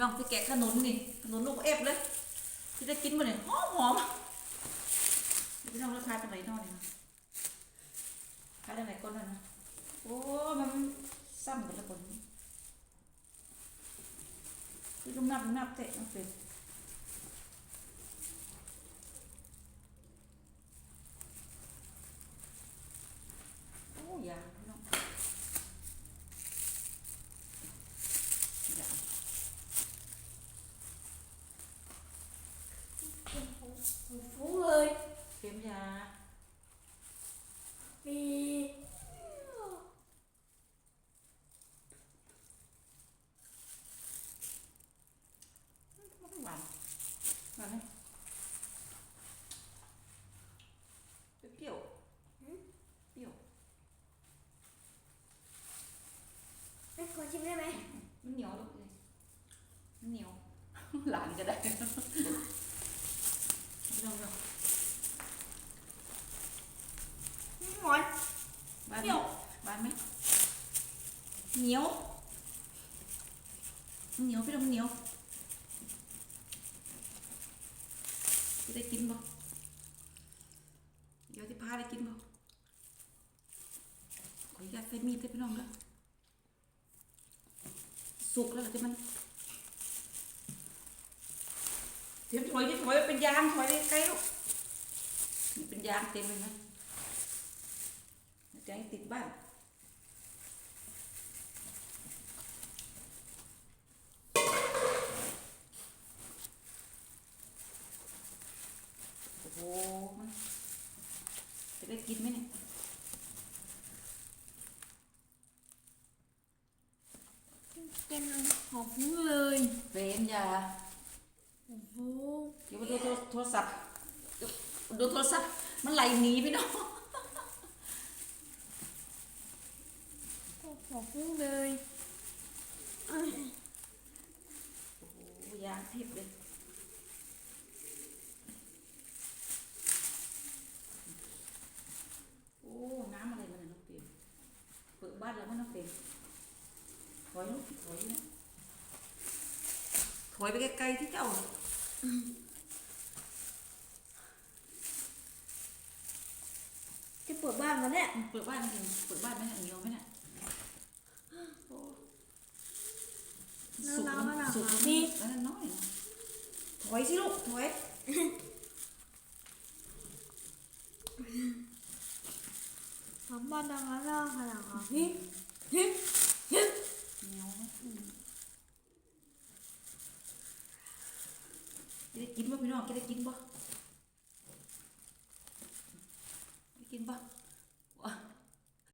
ลองไปแกะขนุนนี่ขนุนลูกเอฟเลยที่ได้กินมาเนี่ยหอมหอมเดี๋ยวพี่น้องรสชาติเป็นไรนอกเนี่ยขายได้ไหนก้นแล้วนะโอ้มันซ้ำกันล้วคนคือลุงนับลุงนับเตะมันเป็นโอ้ยาพี่น้องยา ฟุ้งเลย เข็มยา มี หวานหวานไหมเปรี้ยวเปรี้ยว ไม่ขอชิมได้ไหม มันเหนียวลูกเลยมันเหนียว หลานก็ได้ลองดู หวาน หวาน เป ไหม รี้ยว หวานไหม เหนียว เหนียวพี่ดมเหนียวจะได้กินบ่เดี๋ยวที่พาได้กินบ่ขออนุญาตใส่มีดให้พี่น้องด้วยสุกแล้วเหรอที่มันเทียมถอยที่ถอยเป็นยางถอยได้ใกลลูกเป็นยางเต็มเลยนะจะให้ติดบ้าน โอ้โหมันจะ ได้กินไหมเนี่ยเป็นหอมฟุ้งเลยเฟรนอย่าโอ้โหเดี๋ยวมาดูโทรศัพท์ดูโทรศัพท์มันไหลหนีพี่น้องหอมฟุ้งเลยโอ้โหยางทิพย์เลยโอ้ น้ำอะไรมันน่ะน้องเฟรมเปิดบ้านแล้วมันน้องเฟรมถอยลูกถอยนะถอยไปไกลๆที่เจ้าจะเปิดบ้านมาเนี่ยเปิดบ้านจริงเปิดบ้านไหมเนี่ยเหนียวไหมเนี่ยโอ้สุกแล้วสุกแล้วนี่แล้วนั่นน้อยนะถอยสิลูกถอยหอมบ้านดังแล้วนะขนาดนี้ ฮิฮิฮิเหนียวไหมอืมจะได้กินป่พี่น้องกินได้กินป่ะได้กินป่ะ